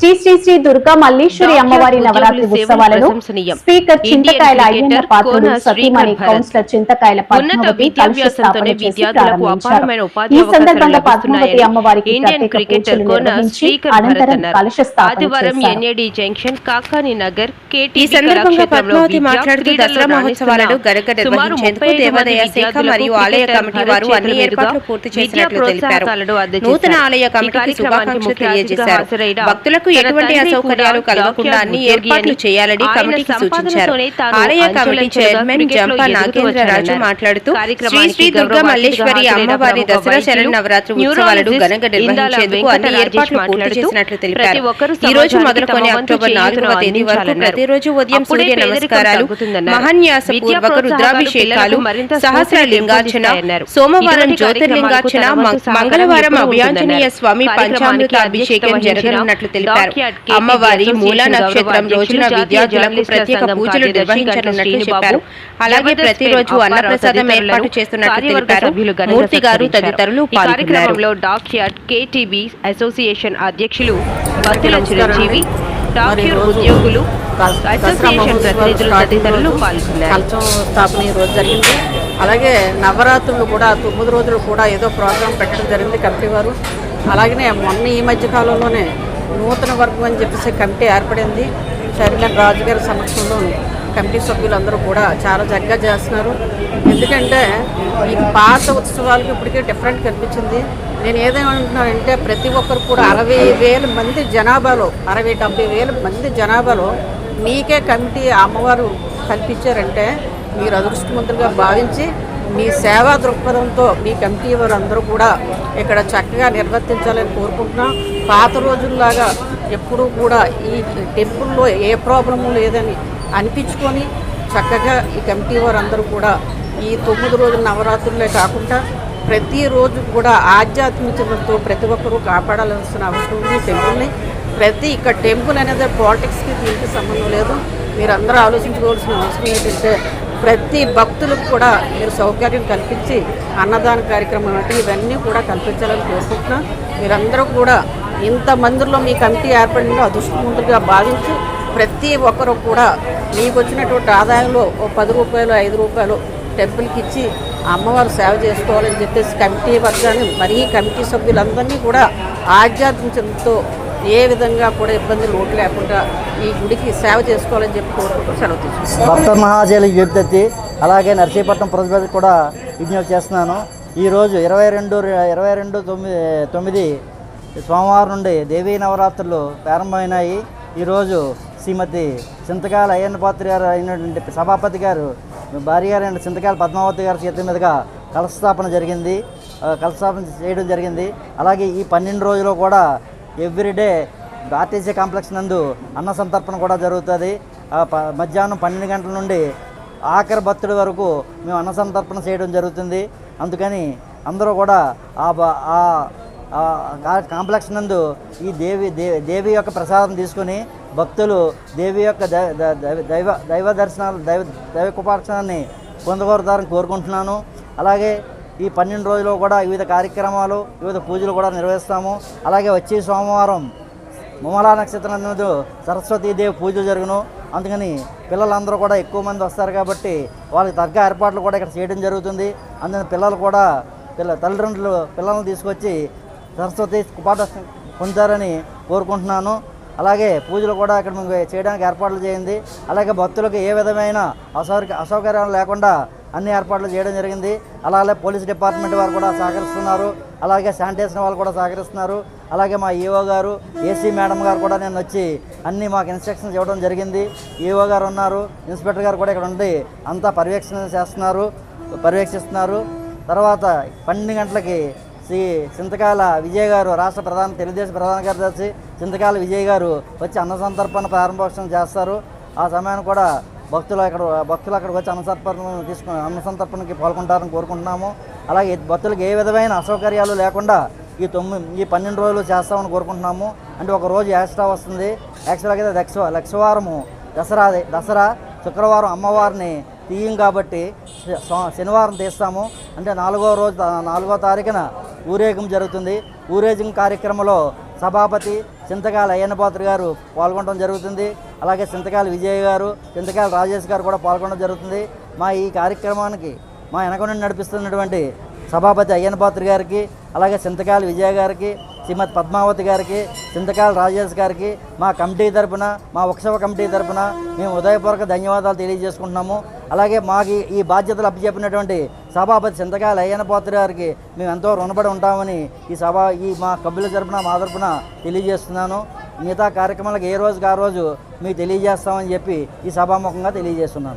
శ్రీ శ్రీ శ్రీ దుర్గా మల్లీశ్వరి అమ్మవారి నవరాత్రి సేవలు ఉత్సవాలను. స్పీకర్ చింతకాయల అయ్యన్న పాత్రుడు సతీమణి కౌన్సిలర్ చింతకాయల పద్మావతి కలుష స్థాపన చేసి విద్యార్థులకు ప్రారంభించారు. ఈ సందర్భంగా పద్మావతి అమ్మవారికి ప్రత్యేక పూజలు నిర్వహించి అనంతరం. కలుష జంక్షన్ కాకాని నగర్ ఈ సందర్భంగా పద్మావతి మాట్లాడుతూ దసరా మహోత్సవాలను గరగ నిర్వహించేందుకు దేవాదాయ శాఖ మరియు ఆలయ కమిటీ వారు అన్ని ఏర్పాట్లు పూర్తి చేసినట్లు తెలిపారు. నూతన ఆలయ కమిటీకి శుభాకాంక్షలు తెలియజేశారు. భక్తులకు ఎటువంటి అసౌకర్యాలు కలగకుండా అన్ని ఏర్పాట్లు చేయాలని కమిటీకి సూచించారు. ఆలయ కమిటీ చైర్మన్ జంప నాగేంద్రరాజు మాట్లాడుతూ శ్రీ శ్రీ దుర్గా మల్లేశ్వరి అమ్మవారి దసరా శరణ్ నవరాత్రి ఉత్సవాలను ఘనంగా నిర్వహించేందుకు అన్ని ఏర్పాట్లు పూర్తి చేసినట్లు తెలిపారు. ఈ రోజు మొదలుకొని అక్టోబర్ నాలుగవ తేదీ వరకు ప్రతిరోజు ఉదయం సూర్య నమస్కారాలు మహాన్యాస పూర్వక రుద్రాభిషేకాలు సహస్ర లింగార్చన సోమవారం జ్యోతిర్లింగార్చన మంగళవారం అభయాంజనేయ స్వామి పంచామృత అభిషేకం జరగనున్నట్లు తెలిపారు అమ్మవారి మూల నక్షత్రం రోజున విద్యార్థులకు ప్రత్యేక పూజలు నిర్వహించనున్నట్లు చెప్పారు. అలాగే ప్రతిరోజు అన్నప్రసాదం ఏర్పాటు చేస్తున్నట్లు తెలిపారు మూర్తి గారు తదితరులు పాల్గొన్నారు. కార్యక్రమంలో డాక్యార్డ్ కేటీబీ అసోసియేషన్ అధ్యక్షులు బత్తుల చిరంజీవి ఉద్యోగులు అసోసియేషన్ ప్రతినిధులు తదితరులు పాల్గొన్నారు. కలచం స్థాపన ఈ రోజు జరిగింది. అలాగే నవరాత్రులు కూడా తొమ్మిది రోజులు కూడా ఏదో ప్రోగ్రాం పెట్టడం జరిగింది కమిటీ వారు. అలాగనే మొన్న ఈ మధ్య కాలంలోనే నూతన వర్గం అని చెప్పేసి కమిటీ ఏర్పడింది. చైర్మన్ రాజు గారి సమక్షంలో కమిటీ సభ్యులందరూ కూడా చాలా చక్కగా చేస్తున్నారు. ఎందుకంటే ఈ పాత ఉత్సవాలకు ఇప్పటికే డిఫరెంట్ కనిపించింది. నేను ఏదేమంటున్నానంటే ప్రతి ఒక్కరు కూడా అరవై వేల మంది జనాభాలో అరవై డెబ్బై వేల మంది జనాభాలో మీకే కమిటీ అమ్మవారు కల్పించారంటే మీరు అదృష్టవంతులుగా భావించి మీ సేవా దృక్పథంతో మీ కమిటీ వారు అందరూ కూడా ఇక్కడ చక్కగా నిర్వర్తించాలని కోరుకుంటున్నాం. పాత రోజుల్లాగా ఎప్పుడూ కూడా ఈ టెంపుల్లో ఏ ప్రాబ్లము లేదని అనిపించుకొని చక్కగా ఈ కమిటీ వారు అందరూ కూడా ఈ తొమ్మిది రోజుల నవరాత్రులే కాకుండా ప్రతిరోజు కూడా ఆధ్యాత్మికతతో ప్రతి ఒక్కరూ కాపాడాల్సిన అవసరం ఉంది టెంపుల్ని. ప్రతి ఇక్కడ టెంపుల్ అనేది పాలిటిక్స్కి దీనికి సంబంధం లేదు. మీరు అందరూ ఆలోచించుకోవాల్సిన అవసరం ఏంటంటే ప్రతి భక్తులకు కూడా మీరు సౌకర్యం కల్పించి అన్నదాన కార్యక్రమం అంటే ఇవన్నీ కూడా కల్పించాలని కోరుకుంటున్నాం. మీరందరూ కూడా ఇంత మందిలో మీ కమిటీ ఏర్పడిన అదృష్టవంతులుగా భావించి ప్రతి ఒక్కరు కూడా మీకు వచ్చినటువంటి ఆదాయంలో ఓ పది రూపాయలు ఐదు రూపాయలు టెంపుల్కి ఇచ్చి అమ్మవారు సేవ చేసుకోవాలని చెప్పేసి కమిటీ వర్గాన్ని మరీ కమిటీ సభ్యులందరినీ కూడా ఆధ్యాత్మికంతో ఏ విధంగా కూడా ఇబ్బంది లోటు లేకుండా ఈ గుడికి సేవ చేసుకోవాలని చెప్పి కోరుకుంటూ సెలవు తీసుకుంటాం భక్త మహాశైలి విజ్ఞప్తి అలాగే నర్సీపట్నం ప్రజలకు కూడా విజ్ఞప్తి చేస్తున్నాను. ఈరోజు ఇరవై రెండు ఇరవై రెండు తొమ్మిది తొమ్మిది సోమవారం నుండి దేవీ నవరాత్రులు ప్రారంభమైనాయి. ఈరోజు శ్రీమతి చింతకాల అయ్యన్న పాత్రి గారు అయినటువంటి సభాపతి గారు భార్య గారు అయిన చింతకాల పద్మావతి గారి చేతి మీదుగా కలస్థాపన జరిగింది. కలస్థాపన చేయడం జరిగింది. అలాగే ఈ పన్నెండు రోజులు కూడా ఎవ్రీడే ఆర్టీసీ కాంప్లెక్స్ నందు అన్న సంతర్పణ కూడా జరుగుతుంది. ఆ ప- మధ్యాహ్నం పన్నెండు గంటల నుండి ఆఖరి భక్తుడి వరకు మేము అన్న సంతర్పణ చేయడం జరుగుతుంది. అందుకని అందరూ కూడా ఆ కాంప్లెక్స్ నందు ఈ దేవి దే- దేవి యొక్క ప్రసాదం తీసుకొని భక్తులు దేవి యొక్క దై- దైవ- దైవ దైవ దర్శనాలు దైవ దైవ కృపార్చనాన్ని పొందగోరుతారని కోరుకుంటున్నాను. అలాగే ఈ పన్నెండు రోజులు కూడా వివిధ కార్యక్రమాలు వివిధ పూజలు కూడా నిర్వహిస్తాము. అలాగే వచ్చే సోమవారం ముమలా నక్షత్రం సరస్వతీదేవి పూజలు జరుగును. అందుకని పిల్లలందరూ కూడా ఎక్కువ మంది వస్తారు కాబట్టి వాళ్ళకి తగ్గ ఏర్పాట్లు కూడా ఇక్కడ చేయడం జరుగుతుంది. అందుకని పిల్లలు కూడా పిల్ల తల్లిదండ్రులు పిల్లల్ని తీసుకొచ్చి సరస్వతి పాట పొందుతారని కోరుకుంటున్నాను. అలాగే పూజలు కూడా ఇక్కడ చేయడానికి ఏర్పాట్లు చేయండి. అలాగే భక్తులకు ఏ విధమైన అసౌక అసౌకర్యాలు లేకుండా అన్ని ఏర్పాట్లు చేయడం జరిగింది. అలాగే పోలీస్ డిపార్ట్మెంట్ వారు కూడా సహకరిస్తున్నారు. అలాగే శానిటేషన్ వాళ్ళు కూడా సహకరిస్తున్నారు. అలాగే మా ఈఓ గారు ఏసీ మేడం గారు కూడా నేను వచ్చి అన్ని మాకు ఇన్స్ట్రక్షన్స్ ఇవ్వడం జరిగింది. ఈఓ గారు ఉన్నారు ఇన్స్పెక్టర్ గారు కూడా ఇక్కడ ఉండి అంతా పర్యవేక్షణ చేస్తున్నారు పర్యవేక్షిస్తున్నారు. తర్వాత పన్నెండు గంటలకి శ్రీ చింతకాల విజయ్ గారు రాష్ట్ర ప్రధాన తెలుగుదేశం ప్రధాన కార్యదర్శి చింతకాల విజయ్ గారు వచ్చి అన్న సందర్భాన్ని ప్రారంభోత్సవం చేస్తారు. ఆ సమయాన్ని కూడా భక్తులు అక్కడ భక్తులు అక్కడికి వచ్చి అన్నసంతర్పణ తీసుకుని పాల్గొంటారని కోరుకుంటున్నాము. అలాగే భక్తులకు ఏ విధమైన అసౌకర్యాలు లేకుండా ఈ తొమ్మిది ఈ పన్నెండు రోజులు చేస్తామని కోరుకుంటున్నాము. అంటే ఒక రోజు ఎక్స్ట్రా వస్తుంది. యాక్చువల్గా అయితే లక్ష లక్షవారము దసరా దసరా శుక్రవారం అమ్మవారిని తీయం కాబట్టి శనివారం తీస్తాము. అంటే నాలుగో రోజు నాలుగో తారీఖున ఊరేగం జరుగుతుంది. ఊరేగింపు కార్యక్రమంలో సభాపతి చింతకాల అయ్యన్నపాత్రి గారు పాల్గొనడం జరుగుతుంది. అలాగే చింతకాయల విజయ్ గారు చింతకాల రాజేష్ గారు కూడా పాల్గొనడం జరుగుతుంది. మా ఈ కార్యక్రమానికి మా వెనక నుండి నడిపిస్తున్నటువంటి సభాపతి అయ్యన్నపాత్ర గారికి అలాగే చింతకాల విజయ గారికి శ్రీమతి పద్మావతి గారికి చింతకాల రాజేష్ గారికి మా కమిటీ తరపున మా ఉత్సవ కమిటీ తరపున మేము ఉదయపూర్వక ధన్యవాదాలు తెలియజేసుకుంటున్నాము. అలాగే మాకు ఈ- బాధ్యతలు అప్పచెప్పినటువంటి సభాపతి చింతకాల అయ్యన్న పాత్రి గారికి మేము ఎంతో రుణపడి ఉంటామని ఈ సభ ఈ మా కబ్బుల తరపున మా తరపున తెలియజేస్తున్నాను. మిగతా కార్యక్రమాలకు ఏ రోజుకు ఆ రోజు మీకు తెలియజేస్తామని చెప్పి ఈ సభాముఖంగా తెలియజేస్తున్నాను.